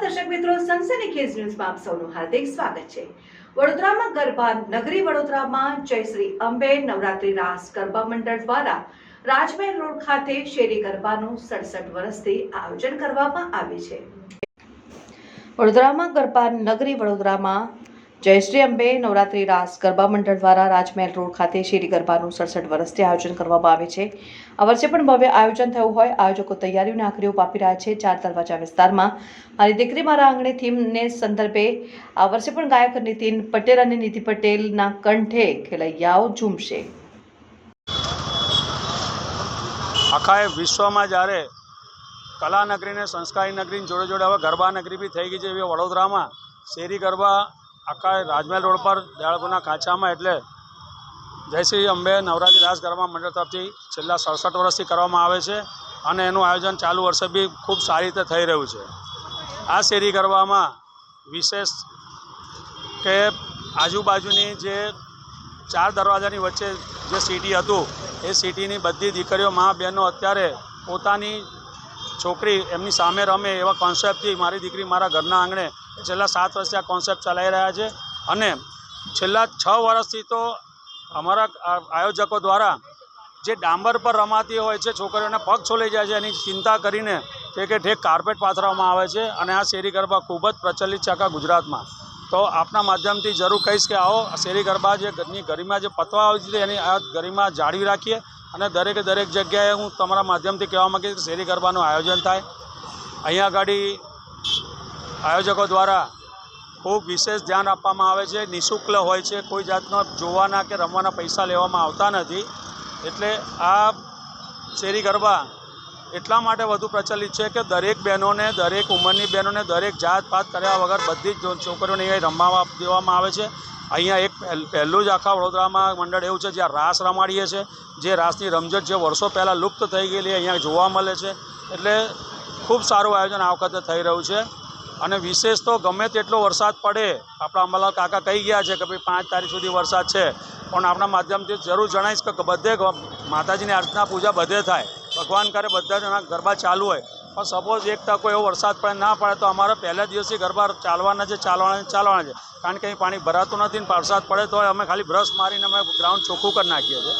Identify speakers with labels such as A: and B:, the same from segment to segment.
A: દર્શક મિત્રો સનસનીખેજ ન્યૂઝમાં આપ સૌનું હાર્દિક સ્વાગત છે. વડોદરામાં ગરબા નગરી વડોદરામાં જય શ્રી અંબે નવરાત્રી રાસ ગરબા મંડળ દ્વારા રાજમહેલ રોડ ખાતે શેરી ગરબાનું સડસઠ વર્ષથી આયોજન કરવામાં આવે છે. વડોદરામાં ગરબા નગરી વડોદરામાં જય શ્રી અંબે નવરાત્રી રાસ ગરબા મંડળ દ્વારા રાજમહેલ રોડ ખાતે શેરી ગરબાનું સડસઠ વર્ષથી આયોજન કરવામાં આવે છે. આ વર્ષે પણ ભવ્ય આયોજન થયું હોય. આયોજકો તૈયારીઓને આખરીઓ પાપી રહ્યા છે. ચાર દરવાજા વિસ્તારમાં. મારી દીકરી મારા આંગણે થીમને સંદર્ભે આ વર્ષે પણ ગાયક નીતિન પટેલ અને નિધિ પટેલના કંઠે ખેલૈયાઓ ઝૂમશે.
B: આખા વિશ્વમાં જ્યારે કલા નગરીને સંસ્કારી નગરીની જોડે જોડે હવે ગરબા નગરી બી થઈ ગઈ છે. એવી વડોદરામાં શેરી ગરબા આખા રાજમહેલ રોડ પર દયાળપુરના કાંચામાં એટલે જય શ્રી અંબે નવરાત્રિ રાસ ગરબા મંડળ તરફથી છેલ્લા સડસઠ વર્ષથી કરવામાં આવે છે અને એનું આયોજન ચાલુ વર્ષે બી ખૂબ સારી રીતે થઈ રહ્યું છે. આ શેરી ગરબામાં વિશેષ કે આજુબાજુની જે ચાર દરવાજાની વચ્ચે જે સિટી હતું, એ સિટીની બધી દીકરીઓ, મા બહેનો અત્યારે પોતાની છોકરી એમની સામે રમે એવા કોન્સેપ્ટથી મારી દીકરી મારા ઘરના આંગણે છેલ્લા સાત વર્ષથી આ કોન્સેપ્ટ ચલાવી રહ્યા છે. અને છેલ્લા છ વર્ષથી તો અમારા આયોજકો દ્વારા જે ડાંબર પર રમાતી હોય છે, છોકરીઓને પગ છોલાઈ જાય છે, એની ચિંતા કરીને ઠેકે ઠેક કાર્પેટ પાથરવામાં આવે છે અને આ શેરી ગરબા ખૂબ જ પ્રચલિત છે આખા ગુજરાતમાં. તો આપના માધ્યમથી જરૂર કહીશ કે આવો શેરી ગરબા જે ઘરની ગરિમા જે પતવા આવી છે, એની આ ગરિમા જાળવી રાખીએ અને દરેકે દરેક જગ્યાએ હું તમારા માધ્યમથી કહેવા માગીશ કે શેરી ગરબાનું આયોજન થાય. અહીંયા આગળ આયોજકો દ્વારા ખૂબ વિશેષ ધ્યાન આપવામાં આવે છે. નિઃશુલ્ક હોય છે. કોઈ જાતનો જોવાના કે રમવાના પૈસા લેવામાં આવતા નથી. એટલે આ શેરી ગરબા એટલા માટે વધુ પ્રચલિત છે કે દરેક બહેનોને, દરેક ઉંમરની બહેનોને દરેક જાત પાત કર્યા વગર બધી જ છોકરીઓને અહીંયા રમવા દેવામાં આવે છે. અહીંયા એક પહેલ- જ આખા વડોદરામાં મંડળ એવું છે, જ્યાં રાસ રમાડીએ છે. જે રાસની રમઝટ જે વર્ષો પહેલાં લુપ્ત થઈ ગયેલી, અહીંયા જોવા મળે છે. એટલે ખૂબ સારું આયોજન આ વખતે થઈ રહ્યું છે. અને વિશેષ તો ગમે તેટલો વરસાદ પડે, આપણા અંબાલાલ કાકા કહી ગયા છે કે ભાઈ પાંચ તારીખ સુધી વરસાદ છે, પણ આપણા માધ્યમથી જરૂર જણાવીશ કે બધે માતાજીની અર્ચના પૂજા બધે થાય. ભગવાન કરે બધા જણા ગરબા ચાલુ હોય. પણ સપોઝ એક ટકો એવો વરસાદ પડે, ના પડે તો અમારા પહેલા દિવસથી ગરબા ચાલવાના છે, ચાલવાના ચાલવાના છે. કારણ કે અહીં પાણી ભરાતું નથી ને વરસાદ પડે તો અમે ખાલી બ્રશ મારીને અમે ગ્રાઉન્ડ ચોખ્ખું કરી નાખીએ છીએ.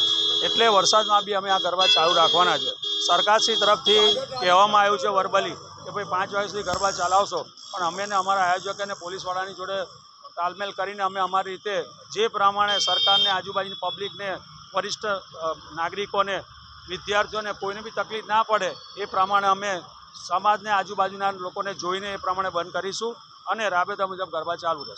B: એટલે વરસાદમાં બી અમે આ ગરબા ચાલુ રાખવાના છે. સરકારશ્રી તરફથી કહેવામાં આવ્યું છે વર્બલી કે ભાઈ પાંચ વાગ્યા સુધી ગરબા ચલાવશો. પણ અમે અમારા આયોજક અને પોલીસવાળાની જોડે તાલમેલ કરીને અમે અમારી રીતે જે પ્રમાણે સરકારને આજુબાજુની પબ્લિકને વરિષ્ઠ નાગરિકોને, વિદ્યાર્થીઓને કોઈને બી તકલીફ ના પડે એ પ્રમાણે અમે સમાજને આજુબાજુના લોકોને જોઈને એ પ્રમાણે બંધ કરીશું અને રાબેતા મુજબ ગરબા ચાલુ રહેશે.